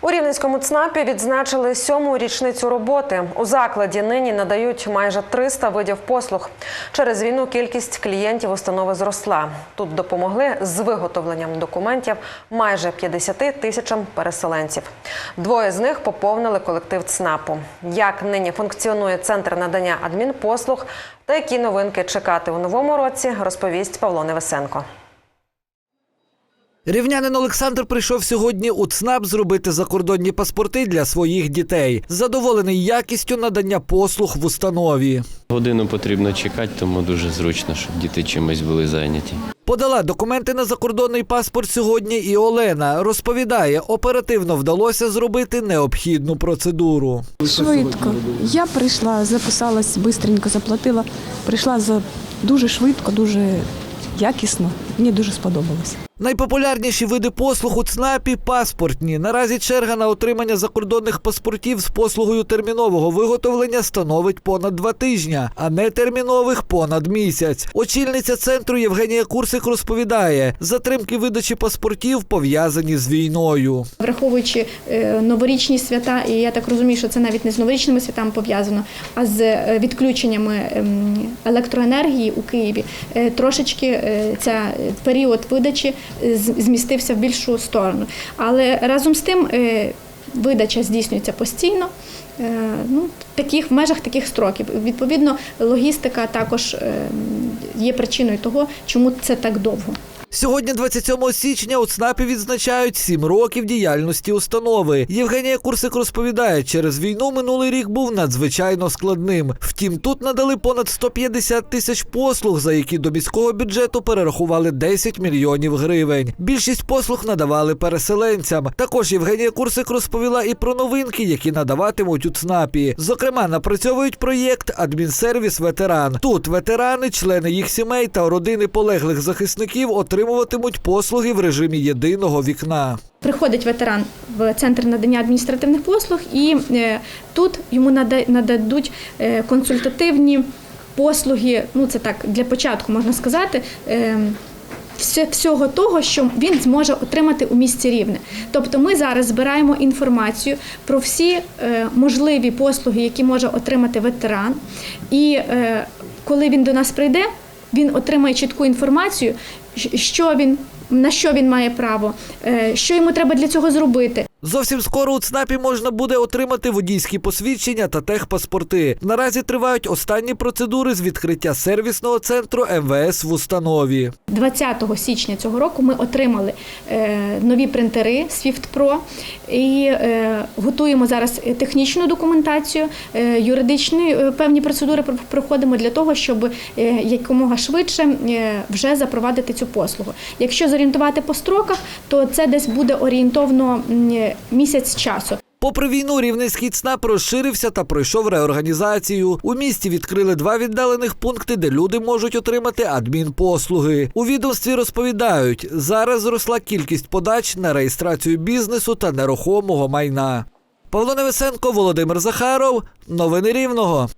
У Рівненському ЦНАПі відзначили сьому річницю роботи. У закладі нині надають майже 300 видів послуг. Через війну кількість клієнтів установи зросла. Тут допомогли з виготовленням документів майже 50 тисячам переселенців. Двоє з них поповнили колектив ЦНАПу. Як нині функціонує центр надання адмінпослуг та які новинки чекати у новому році, розповість Павло Невесенко. Рівнянин Олександр прийшов сьогодні у ЦНАП зробити закордонні паспорти для своїх дітей. Задоволений якістю надання послуг в установі. Годину потрібно чекати, тому дуже зручно, щоб діти чимось були зайняті. Подала документи на закордонний паспорт сьогодні і Олена. Розповідає, оперативно вдалося зробити необхідну процедуру. Швидко. Я прийшла, записалась, швидко заплатила. Прийшла за дуже швидко, дуже якісно. Мені дуже сподобалось. Найпопулярніші види послуг у ЦНАПі паспортні. Наразі черга на отримання закордонних паспортів з послугою термінового виготовлення становить понад два тижні, а нетермінових понад місяць. Очільниця центру Євгенія Курсик розповідає, затримки видачі паспортів пов'язані з війною. Враховуючи е, новорічні свята, і я так розумію, що це навіть не з новорічними святами пов'язано, а з е, відключеннями ем, електроенергії у Києві, е, трошечки ця період видачі змістився в більшу сторону. Але разом з тим е, видача здійснюється постійно. е, Ну, таких в межах таких строків. Відповідно, логістика також ем, є причиною того, чому це так довго. Сьогодні, 27 січня, у ЦНАПі відзначають сім років діяльності установи. Євгенія Курсик розповідає, через війну минулий рік був надзвичайно складним. Втім, тут надали понад 150 тисяч послуг, за які до міського бюджету перерахували 10 мільйонів гривень. Більшість послуг надавали переселенцям. Також Євгенія Курсик розповіла і про новинки, які надаватимуть у ЦНАПі. Зокрема, напрацьовують проєкт Адмінсервіс ветеран. Тут ветерани, члени їх сімей та родини полеглих захисників отримуватимуть послуги в режимі єдиного вікна. Приходить ветеран в центр надання адміністративних послуг, і е, тут йому нададуть е, консультативні послуги. Ну це так для початку можна сказати. е, Всього того, що він зможе отримати у місті рівне. Тобто ми зараз збираємо інформацію про всі е, можливі послуги, які може отримати ветеран. І коли він до нас прийде, він отримає чітку інформацію, що він, на що він має право, е, що йому треба для цього зробити. Зовсім скоро у ЦНАПі можна буде отримати водійські посвідчення та техпаспорти. Наразі тривають останні процедури з відкриття сервісного центру МВС в установі. 20 січня цього року ми отримали е, нові принтери Swift Pro і е, готуємо зараз технічну документацію, е, юридичні певні процедури проходимо для того, щоб якомога швидше вже запровадити цю послугу. Якщо зорієнтувати по строках, то це десь буде орієнтовно місяць часу. Попри війну, рівненський ЦНАП розширився та пройшов реорганізацію. У місті відкрили два віддалених пункти, де люди можуть отримати адмінпослуги. У відомстві розповідають, зараз зросла кількість подач на реєстрацію бізнесу та нерухомого майна. Павло Невесенко, Володимир Захаров. Новини Рівного.